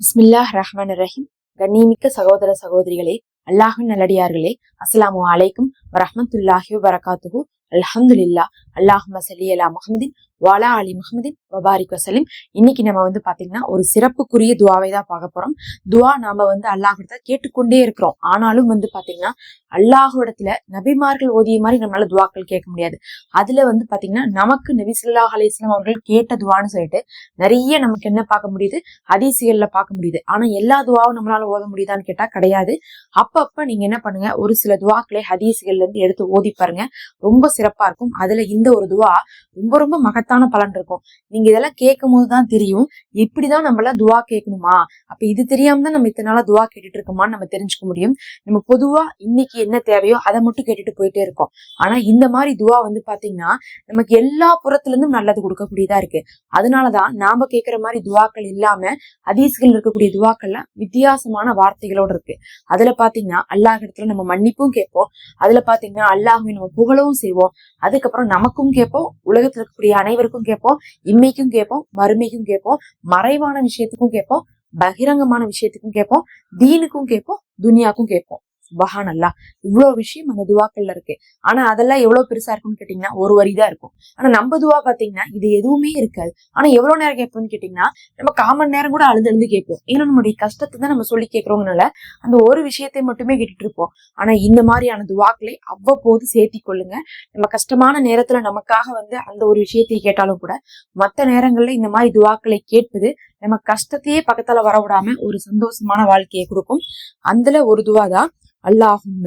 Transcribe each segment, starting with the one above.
பிஸ்மில்லாஹ் ரஹ்மான் ரஹீம் கண்ணியமிக்க சகோதர சகோதரிகளே அல்லாஹின் நல்லடியார்களே அஸ்லாமு அலைக்கும் வரமத்துல்லாஹி வபரகாத்துஹு. அல்ஹம்துல்லா அல்லாஹ் மசலி அலா முஹமதின் வாலா அலி முகமதின் வபாரிக் வசலிம் இன்னைக்கு நம்ம வந்து பாத்தீங்கன்னா ஒரு சிறப்புக்குரிய துவாவை தான் பார்க்க போறோம். துவா நாம வந்து அல்லாஹிடத்தை கேட்டுக்கொண்டே இருக்கிறோம். ஆனாலும் வந்து பாத்தீங்கன்னா அல்லாஹுடத்துல நபிமார்கள் ஓதிய மாதிரி நம்மளால துவாக்கள் கேட்க முடியாது. அதுல வந்து பாத்தீங்கன்னா நமக்கு நபி ஸல்லல்லாஹு அலைஹி அவர்கள் கேட்ட துவான்னு சொல்லிட்டு நிறைய நமக்கு என்ன பார்க்க முடியுது? அதிசயல்ல பார்க்க முடியுது. ஆனா எல்லா துவாவும் நம்மளால ஓத முடியுதான்னு கேட்டா கிடையாது. அப்பப்ப நீங்க என்ன பண்ணுங்க ஒரு சில துவாக்களை ஹதீசுகள்ல இருந்து எடுத்து ஓதி பாருங்க. ரொம்ப சிறப்பா இருக்கும். அதுல இந்த ஒரு துவா ரொம்ப ரொம்ப மகத்தான பலன் இருக்கும். நீங்க இதெல்லாம் கேட்கும் போதுதான் தெரியும். இப்படிதான் நம்மள துவா கேட்கணுமா? அப்ப இது தெரியாம தான் நம்ம இத்தனை நாளா துவா கேட்டுட்டு இருக்கோமான்னு நம்ம தெரிஞ்சுக்க முடியும். நம்ம பொதுவா இன்னைக்கு என்ன தேவையோ அதை மட்டும் கேட்டுட்டு போயிட்டே இருக்கோம். ஆனா இந்த மாதிரி துவா வந்து பாத்தீங்கன்னா நமக்கு எல்லா புறத்துல இருந்தும் நல்லது கொடுக்கக்கூடியதா இருக்கு. அதனாலதான் நாம கேட்கிற மாதிரி துவாக்கள் இல்லாம ஹதீஸ்கள் இருக்கக்கூடிய துவாக்கள்ல வித்தியாசமான வார்த்தைகளோட இருக்கு. அதுல பாத்தீங்கன்னா அல்லாஹ் இடத்துல நம்ம மன்னிப்பும் கேட்போம். அதுல பாத்தீங்கன்னா அல்லாஹ் நம்ம புகழவும் செய்வோம். அதுக்கப்புறம் நமக்கும் கேட்போம். உலகத்துல இருக்கக்கூடிய அனைவருக்கும் கேட்போம் இம்மைக்கும் கேட்போம் மறுமைக்கும் கேட்போம் மறைவான விஷயத்துக்கும் கேட்போம் பகிரங்கமான விஷயத்துக்கும் கேட்போம் தீனுக்கும் கேட்போம் துனியாக்கும் கேட்போம். சுபஹான் அல்லா இவ்வளோ விஷயம் அந்த துவாக்கள்ல இருக்கு. ஆனா அதெல்லாம் எவ்வளவு பெருசா இருக்கும்னு கேட்டீங்கன்னா ஒரு வரிதான் இருக்கும். ஆனா நம்ம துவா பாத்தீங்கன்னா இது எதுவுமே இருக்காது. ஆனா எவ்வளவு நேரம் கேட்போம்னு கேட்டீங்கன்னா நம்ம காமன் நேரம் கூட அழுது அழுது கேட்போம். ஏன்னா நம்மளுடைய கஷ்டத்தை தான் நம்ம சொல்லி கேட்கறோங்கனால அந்த ஒரு விஷயத்தை மட்டுமே கேட்டுட்டு இருப்போம். ஆனா இந்த மாதிரியான துவாக்களை அவ்வப்போது சேர்த்தி கொள்ளுங்க. நம்ம கஷ்டமான நேரத்துல நமக்காக வந்து அந்த ஒரு விஷயத்தை கேட்டாலும் கூட மத்த நேரங்கள்ல இந்த மாதிரி துவாக்களை கேட்பது நம்ம கஷ்டத்தையே பக்கத்துல வரவிடாம ஒரு சந்தோஷமான வாழ்க்கையை கொடுக்கும். அதுல ஒரு துவா தான். அல்லாஹும்ம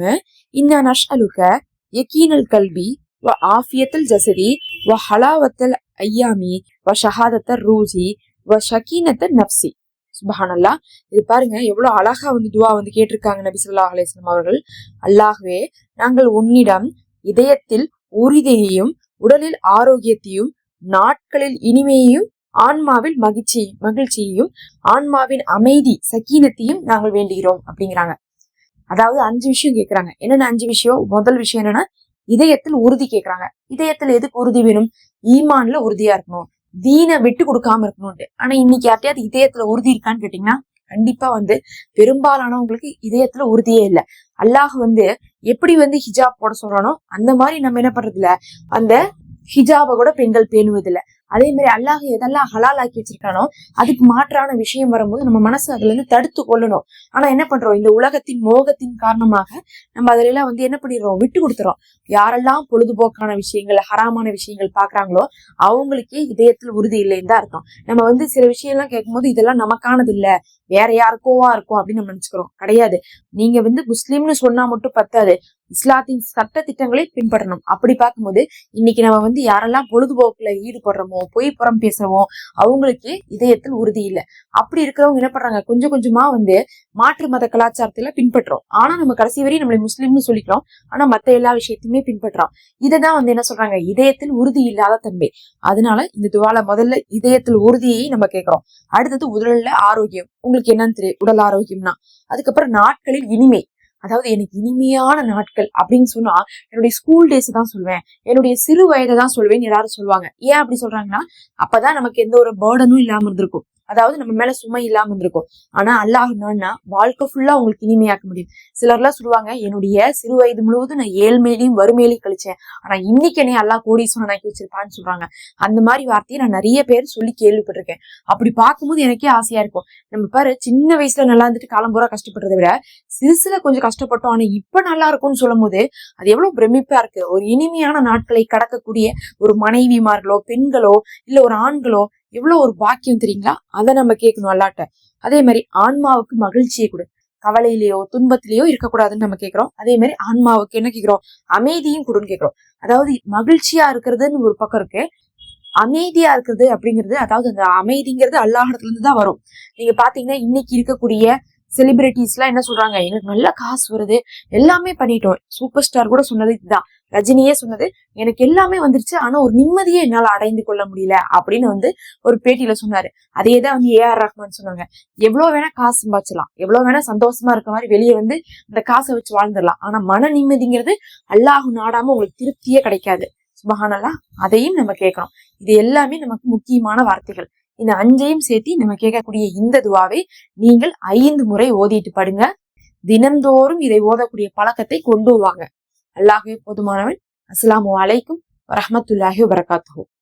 இந்த நஷ்அலுக யக்கீனல் கல்வி வ ஆஃபியத்தல் ஜசதி வ ஹலாவத்தல் ஐயாமி வ ஷஹாதத்தல் ரூஜி வ ஷகீனத்தல் நப்சி சுபஹானல்லா இது பாருங்க எவ்வளவு அழகா வந்து துவா வந்து கேட்டிருக்காங்க நபி சொல்லா அலிஸ்லாம் அவர்கள். அல்லாஹ்வே நாங்கள் உன்னிடம் இதயத்தில் உறுதியையும் உடலில் ஆரோக்கியத்தையும் நாட்களில் இனிமையையும் ஆன்மாவில் மகிழ்ச்சி மகிழ்ச்சியையும் ஆன்மாவின் அமைதி சக்கீனத்தையும் நாங்கள் வேண்டுகிறோம் அப்படிங்கிறாங்க. அதாவது அஞ்சு விஷயம் கேட்கறாங்க என்னென்ன அஞ்சு விஷயம்? முதல் விஷயம் என்னன்னா இதயத்தில் உறுதி கேட்கறாங்க இதயத்தில் எதுக்கு உறுதி வேணும்? ஈமான்ல உறுதியா இருக்கணும். தீனை விட்டு கொடுக்காம இருக்கணும்ட்டு ஆனா இன்னைக்கு யார்ட்டையாவது இதயத்துல உறுதி இருக்கான்னு கேட்டீங்கன்னா கண்டிப்பா வந்து பெரும்பாலானவங்களுக்கு இதயத்துல உறுதியே இல்லை. அல்லாஹ் வந்து எப்படி வந்து ஹிஜாப் போட சொல்றானோ அந்த மாதிரி நம்ம என்ன பண்றது இல்ல அந்த ஹிஜாபை கூட பெண்கள் பேணுவதில்லை. அதே மாதிரி அல்லாஹ் எதெல்லாம் ஹலால் ஆக்கி வச்சிருக்கானோ அதுக்கு மாற்றான விஷயம் வரும்போது நம்ம மனசு அதுல இருந்து தடுத்து கொள்ளணும். ஆனா என்ன பண்றோம்? இந்த உலகத்தின் மோகத்தின் காரணமாக நம்ம அதுல எல்லாம் வந்து என்ன பண்ணிடுறோம்? விட்டு கொடுத்துறோம். யாரெல்லாம் பொழுதுபோக்கான விஷயங்கள் ஹராமான விஷயங்கள் பாக்குறாங்களோ அவங்களுக்கே இதயத்தில் உறுதி இல்லைன்னு தான் அர்த்தம். நம்ம வந்து சில விஷயம்லாம் கேட்கும்போது இதெல்லாம் நமக்கானது இல்ல. வேற யாருக்கோவா இருக்கும் அப்படின்னு நம்ம நினைச்சுக்கிறோம். கிடையாது. நீங்க வந்து முஸ்லீம்னு சொன்னா மட்டும் பத்தாது. இஸ்லாத்தின் சட்ட திட்டங்களை பின்பற்றணும். அப்படி பார்க்கும்போது இன்னைக்கு நம்ம வந்து யாரெல்லாம் பொழுதுபோக்குல ஈடுபடுறோமோ பொய் புறம் பேசுறோமோ அவங்களுக்கு இதயத்தில் உறுதி இல்லை. அப்படி இருக்கிறவங்க என்ன பண்றாங்க? கொஞ்சம் கொஞ்சமா வந்து மாற்று மத கலாச்சாரத்துல பின்பற்றோம். ஆனா நம்ம கடைசி வரையும் நம்மளை முஸ்லீம்னு சொல்லிக்கிறோம். ஆனா மத்த எல்லா விஷயத்தையுமே பின்பற்றோம். இதைதான் வந்து என்ன சொல்றாங்க? இதயத்தில் உறுதி இல்லாத தன்மை. அதனால இந்த துவால முதல்ல இதயத்தில் உறுதியை நம்ம கேட்கிறோம். அடுத்தது உடல்ல ஆரோக்கியம். உங்களுக்கு என்னன்னு தெரியும் உடல் ஆரோக்கியம்னா அதுக்கப்புறம் நாட்களில் இனிமை. அதாவது எனக்கு இனிமையான நாட்கள் அப்படின்னு சொன்னா என்னுடைய ஸ்கூல் டேஸ் தான் சொல்வேன். என்னுடைய சிறு வயதை தான் சொல்வேன் எல்லாரும் சொல்லுவாங்க. ஏன் அப்படி சொல்றாங்கன்னா அப்பதான் நமக்கு எந்த ஒரு பேர்டனும் இல்லாம இருந்திருக்கும். அதாவது நம்ம மேல சுமை இல்லாம இருந்திருக்கும். ஆனா அல்லாஹ் என்னன்னா வாழ்க்கை ஃபுல்லா உங்களுக்கு இனிமையாக்க முடியும். சிலர்லாம் சொல்லுவாங்க என்னுடைய சிறு வயது முழுவதும் நான் ஏழ்மையிலையும் வறுமையிலையும் கழிச்சேன். ஆனா இன்னைக்கு என்னை அல்லாஹ் கோடீஸ்வரன் ஆக்கி வச்சிருப்பான்னு சொல்றாங்க. அந்த மாதிரி வார்த்தையை நான் நிறைய பேர் சொல்லி கேள்விப்பட்டிருக்கேன். அப்படி பார்க்கும்போது எனக்கே ஆசையா இருக்கும். நம்ம பாரு சின்ன வயசுல நல்லா இருந்துட்டு காலம் பூரா கஷ்டப்படுறதை விட சிறுசுல கொஞ்சம் கஷ்டப்பட்டோம். ஆனா இப்ப நல்லா இருக்கும்னு சொல்லும் போது அது எவ்வளவு பிரமிப்பா இருக்கு. ஒரு இனிமையான நாட்களை கடக்கக்கூடிய ஒரு மனைவிமார்களோ பெண்களோ இல்ல ஒரு ஆண்களோ எவ்வளவு ஒரு பாக்கியம் தெரியுங்களா? அதை நம்ம கேட்கணும் அல்லாட்ட. அதே மாதிரி ஆன்மாவுக்கு மகிழ்ச்சியை கொடு. கவலையிலேயோ துன்பத்திலேயோ இருக்கக்கூடாதுன்னு நம்ம கேட்கிறோம். அதே மாதிரி ஆன்மாவுக்கு என்ன கேட்கிறோம்? அமைதியும் கொடுன்னு கேட்கிறோம். அதாவது மகிழ்ச்சியா இருக்கிறதுன்னு ஒரு பக்கம் இருக்கு. அமைதியா இருக்கிறது அப்படிங்கிறது அதாவது அந்த அமைதிங்கிறது அல்லாஹிடத்துல இருந்து தான் வரும். நீங்க பாத்தீங்கன்னா இன்னைக்கு இருக்கக்கூடிய செலிபிரிட்டிஸ்லாம் என்ன சொல்றாங்க? எனக்கு நல்ல காசு வருது. எல்லாமே பண்ணிட்டோம். சூப்பர் ஸ்டார் கூட சொன்னது இதுதான். ரஜினியே சொன்னது எனக்கு எல்லாமே வந்துருச்சு ஆனா ஒரு நிம்மதியே என்னால அடைந்து கொள்ள முடியல அப்படின்னு வந்து ஒரு பேட்டியில சொன்னாரு. அதே தான் வந்து ஏஆர் ரஹ்மான் சொன்னாங்க. எவ்வளவு வேணா காசு சம்பாதிச்சலாம். எவ்வளவு வேணா சந்தோஷமா இருக்க மாதிரி வெளியே வந்து அந்த காசை வச்சு வாழ்ந்துடலாம். ஆனா மன நிம்மதிங்கிறது அல்லாஹு நாடாம உங்களுக்கு திருப்தியே கிடைக்காது. சுபஹானல்லா அதையும் நம்ம கேட்கணும். இது எல்லாமே நமக்கு முக்கியமான வார்த்தைகள். இந்த அஞ்சையும் சேர்த்து நம்ம கேட்கக்கூடிய இந்த துவாவை நீங்கள் ஐந்து முறை ஓதிட்டு படுங்க. தினந்தோறும் இதை ஓதக்கூடிய பழக்கத்தை கொண்டு வாங்க. அல்லாஹே போதுமானவன். அஸ்ஸலாமு அலைக்கும் வரஹ்மத்துல்லாஹி வபரகாத்துஹு.